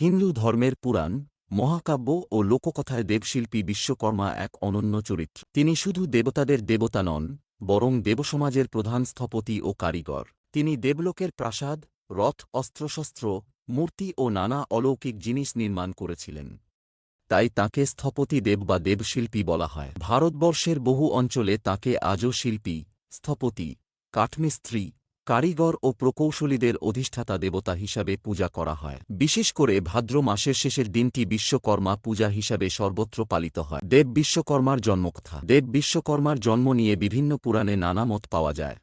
হিন্দু ধর্মের পুরাণ, মহাকাব্য ও লোককথায় দেবশিল্পী বিশ্বকর্মা এক অনন্য চরিত্র। তিনি শুধু দেবতাদের দেবতা নন, বরং দেবসমাজের প্রধান স্থপতি ও কারিগর। তিনি দেবলোকের প্রাসাদ, রথ, অস্ত্রশস্ত্র, মূর্তি ও নানা অলৌকিক জিনিস নির্মাণ করেছিলেন। তাই তাকে স্থপতি দেব বা দেবশিল্পী বলা হয়। ভারতবর্ষের বহু অঞ্চলে তাকে আজও শিল্পী, স্থপতি, কাঠমিস্ত্রি কারিগর ও প্রকৌশলীদের অধিষ্ঠাতা দেবতা হিসাবে পূজা করা হয়। বিশেষ করে ভাদ্র মাসের শেষের দিনটি বিশ্বকর্মা পূজা হিসাবে সর্বত্র পালিত হয়। দেব বিশ্বকর্মার জন্মকথা। দেব বিশ্বকর্মার জন্ম নিয়ে বিভিন্ন পুরাণে নানা মত পাওয়া যায়।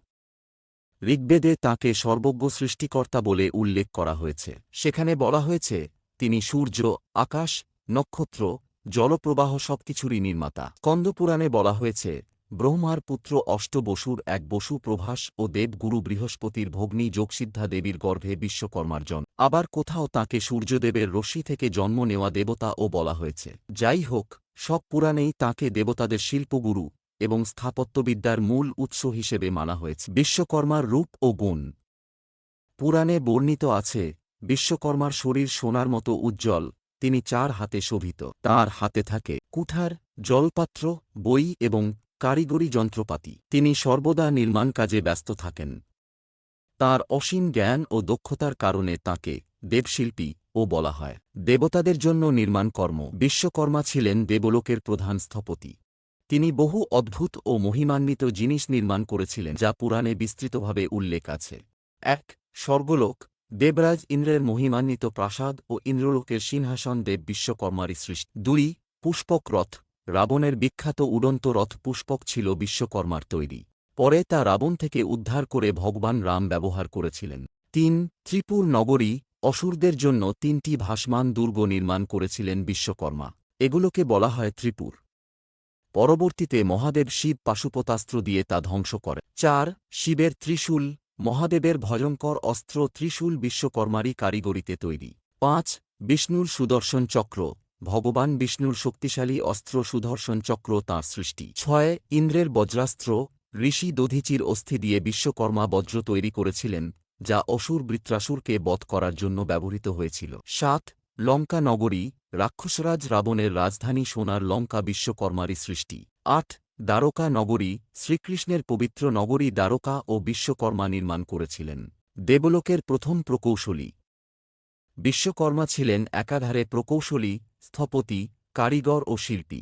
ঋগ্বেদে তাঁকে সর্বজ্ঞ সৃষ্টিকর্তা বলে উল্লেখ করা হয়েছে। সেখানে বলা হয়েছে, তিনি সূর্য, আকাশ, নক্ষত্র, জলপ্রবাহ সবকিছুরই নির্মাতা। কন্দপুরাণে বলা হয়েছে ব্রহ্মার পুত্র অষ্ট বসুর এক বসু প্রভাস ও দেবগুরু বৃহস্পতির ভগ্নী যোগসিদ্ধা দেবীর গর্ভে বিশ্বকর্মার আবার কোথাও তাঁকে সূর্যদেবের রশ্মি থেকে জন্ম নেওয়া দেবতা ও বলা হয়েছে। যাই হোক, সব পুরাণেই তাঁকে দেবতাদের শিল্পগুরু এবং স্থাপত্যবিদ্যার মূল উৎস হিসেবে মানা হয়েছে। বিশ্বকর্মার রূপ ও গুণ। পুরাণে বর্ণিত আছে, বিশ্বকর্মার শরীর সোনার মতো উজ্জ্বল, তিনি চার হাতে শোভিত। তার হাতে থাকে কুঠার, জলপাত্র, বই এবং কারিগরি যন্ত্রপাতি। তিনি সর্বদা নির্মাণ কাজে ব্যস্ত থাকেন। তার অসীম জ্ঞান ও দক্ষতার কারণে তাকে দেবশিল্পী ও বলা হয়। দেবতাদের জন্য নির্মাণ কর্ম। বিশ্বকর্মা ছিলেন দেবলোকের প্রধান স্থপতি। তিনি বহু অদ্ভুত ও মহিমান্বিত জিনিস নির্মাণ করেছিলেন, যা পুরাণে বিস্তৃতভাবে উল্লেখ আছে। এক, স্বর্গলোক। দেবরাজ ইন্দ্রের মহিমান্বিত প্রাসাদ ও ইন্দ্রলোকের সিংহাসন দেব বিশ্বকর্মারই সৃষ্টি। দুই, পুষ্পক রথ। রাবণের বিখ্যাত উড়ন্ত রথ পুষ্পক ছিল বিশ্বকর্মার তৈরি। পরে তা রাবণ থেকে উদ্ধার করে ভগবান রাম ব্যবহার করেছিলেন। তিন, ত্রিপুর নগরী অসুরদের জন্য তিনটি ভাসমান দুর্গ নির্মাণ করেছিলেন বিশ্বকর্মা। এগুলোকে বলা হয় ত্রিপুর। পরবর্তীতে মহাদেব শিব পাশুপতাস্ত্র দিয়ে তা ধ্বংস করে। চার, শিবের ত্রিশূল মহাদেবের ভয়ঙ্কর অস্ত্র ত্রিশূল বিশ্বকর্মারই কারিগরিতে তৈরি। পাঁচ, বিষ্ণুর সুদর্শন চক্র ভগবান বিষ্ণুর শক্তিশালী অস্ত্র সুদর্শন চক্র তাঁর সৃষ্টি। ছয়, ইন্দ্রের বজ্রাস্ত্র, ঋষি দধিচির অস্থি দিয়ে বিশ্বকর্মা বজ্র তৈরি করেছিলেন, যা অসুর বৃত্রাসুরকে বধ করার জন্য ব্যবহৃত হয়েছিল। সাত লঙ্কা নগরী রাক্ষসরাজ রাবণের রাজধানী সোনার লঙ্কা বিশ্বকর্মারই সৃষ্টি। আট দ্বারকা নগরী শ্রীকৃষ্ণের পবিত্র নগরী দ্বারকা ও বিশ্বকর্মা নির্মাণ করেছিলেন। দেবলোকের প্রথম প্রকৌশলী। বিশ্বকর্মা ছিলেন একাধারে প্রকৌশলী, স্থপতি, কারিগর ও শিল্পী।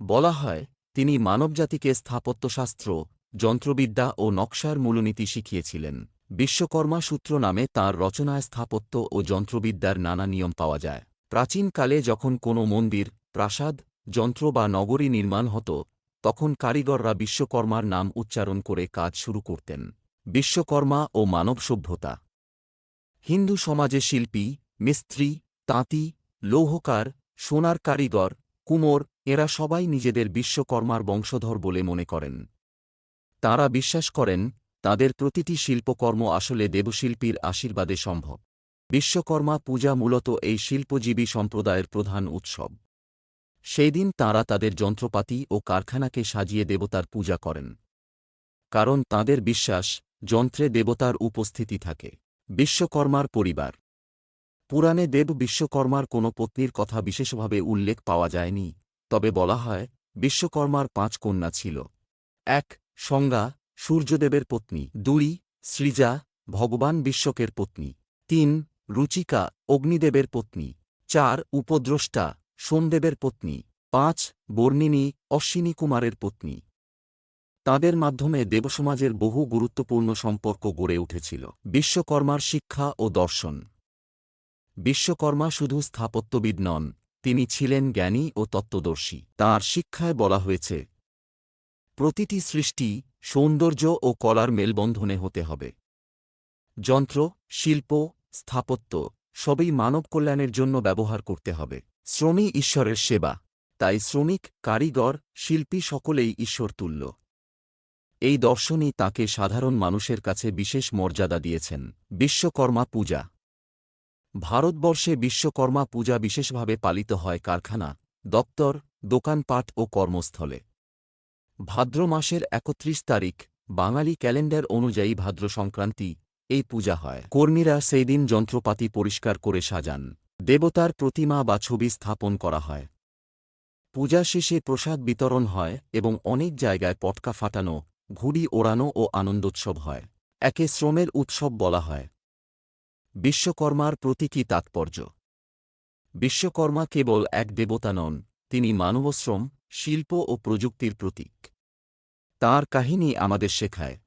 বলা হয়, তিনি মানবজাতিকে স্থাপত্যশাস্ত্র, যন্ত্রবিদ্যা ও নকশার মূলনীতি শিখিয়েছিলেন। বিশ্বকর্মা সূত্র নামে তাঁর রচনায় স্থাপত্য ও যন্ত্রবিদ্যার নানা নিয়ম পাওয়া যায়। প্রাচীনকালে যখন কোনো মন্দির, প্রাসাদ, যন্ত্র বা নগরী নির্মাণ হতো, তখন কারিগররা বিশ্বকর্মার নাম উচ্চারণ করে কাজ শুরু করতেন। বিশ্বকর্মা ও মানব সভ্যতা হিন্দু সমাজে শিল্পী, মিস্ত্রি, তাঁতি, লৌহকার, সোনার কারিগর, কুমোর, এরা সবাই নিজেদের বিশ্বকর্মার বংশধর বলে মনে করেন। তাঁরা বিশ্বাস করেন, তাদের প্রতিটি শিল্পকর্ম আসলে দেবশিল্পীর আশীর্বাদে সম্ভব। বিশ্বকর্মা পূজা মূলত এই শিল্পজীবী সম্প্রদায়ের প্রধান উৎসব। সেই দিন তাঁরা তাদের যন্ত্রপাতি ও কারখানাকে সাজিয়ে দেবতার পূজা করেন। কারণ তাঁদের বিশ্বাস, যন্ত্রে দেবতার উপস্থিতি থাকে। বিশ্বকর্মার পরিবার। পুরাণে দেব বিশ্বকর্মার কোনো পত্নীর কথা বিশেষভাবে উল্লেখ পাওয়া যায়নি, তবে বলা হয়, বিশ্বকর্মার পাঁচ কন্যা ছিল। এক, সংজ্ঞা, সূর্যদেবের পত্নী। দুই, সৃজা, ভগবান বিশ্বকের পত্নী। তিন, রুচিকা, অগ্নিদেবের পত্নী। চার, উপদ্রষ্টা, সোমদেবের পত্নী। পাঁচ, বর্ণিনী অশ্বিনী কুমারের পত্নী। তাঁদের মাধ্যমে দেবসমাজের বহু গুরুত্বপূর্ণ সম্পর্ক গড়ে উঠেছিল। বিশ্বকর্মার শিক্ষা ও দর্শন। বিশ্বকর্মা শুধু স্থাপত্যবিদ নন, তিনি ছিলেন জ্ঞানী ও তত্ত্বদর্শী। তাঁর শিক্ষায় বলা হয়েছে, প্রতিটি সৃষ্টি সৌন্দর্য ও কলার মেলবন্ধনে হতে হবে। যন্ত্র, শিল্প, স্থাপত্য সবই মানব কল্যাণের জন্য ব্যবহার করতে হবে। শ্রমী ঈশ্বরের সেবা, তাই শ্রমিক, কারিগর, শিল্পী সকলেই ঈশ্বর তুল্য। এই দর্শনই তাকে সাধারণ মানুষের কাছে বিশেষ মর্যাদা দিয়েছেন, বিশ্বকর্মা পূজা। ভারতবর্ষে বিশ্বকর্মা পূজা বিশেষভাবে পালিত হয় কারখানা, দপ্তর, দোকানপাট ও কর্মস্থলে। ভাদ্র মাসের একত্রিশ তারিখ, বাঙালি ক্যালেন্ডার অনুযায়ী ভাদ্র সংক্রান্তি, এই পূজা হয়। কর্মীরা সেই দিন যন্ত্রপাতি পরিষ্কার করে সাজান, দেবতার প্রতিমা বা ছবি স্থাপন করা হয়। পূজা শেষে প্রসাদ বিতরণ হয় এবং অনেক জায়গায় পটকা ফাটানো ঘুড়ি ওড়ানো ও আনন্দোৎসব হয়। একে শ্রমের উৎসব বলা হয়। বিশ্বকর্মার প্রতীকী তাৎপর্য। বিশ্বকর্মা কেবল এক দেবতা নন, তিনি মানবশ্রম, শিল্প ও প্রযুক্তির প্রতীক। তাঁর কাহিনী আমাদের শেখায়।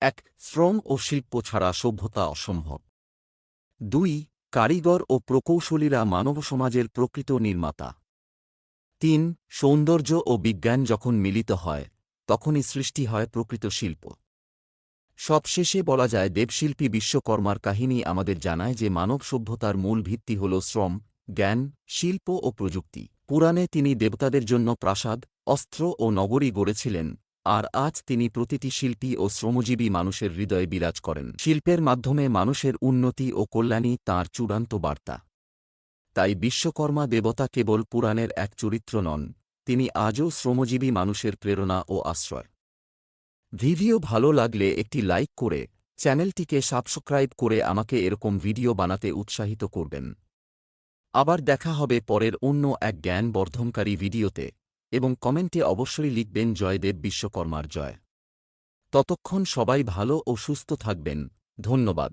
এক, শ্রম ও শিল্প ছাড়া সভ্যতা অসম্ভব। দুই, কারিগর ও প্রকৌশলীরা মানব সমাজের প্রকৃত নির্মাতা। তিন, সৌন্দর্য ও বিজ্ঞান যখন মিলিত হয় তখনই সৃষ্টি হয় প্রকৃত শিল্প। সবশেষে বলা যায় দেবশিল্পী বিশ্বকর্মার কাহিনী আমাদের জানায় যে মানব সভ্যতার মূল ভিত্তি হল শ্রম, জ্ঞান, শিল্প ও প্রযুক্তি। পুরাণে তিনি দেবতাদের জন্য প্রাসাদ, অস্ত্র ও নগরী গড়েছিলেন, আর আজ তিনি প্রতিটি শিল্পী ও শ্রমজীবী মানুষের হৃদয়ে বিরাজ করেন। শিল্পের মাধ্যমে মানুষের উন্নতি ও কল্যাণই তাঁর চূড়ান্ত বার্তা। তাই বিশ্বকর্মা দেবতা কেবল পুরাণের এক চরিত্র নন তিনি আজও শ্রমজীবী মানুষের প্রেরণা ও আশ্রয়। ভিডিও ভালো লাগলে একটি লাইক করে চ্যানেলটিকে সাবস্ক্রাইব করে আমাকে এরকম ভিডিও বানাতে উৎসাহিত করবেন। আবার দেখা হবে পরের অন্য এক জ্ঞান বর্ধনকারী ভিডিওতে এবং কমেন্টে অবশ্যই লিখবেন জয়দেব বিশ্বকর্মার জয়। ততক্ষণ সবাই ভালো ও সুস্থ থাকবেন। ধন্যবাদ।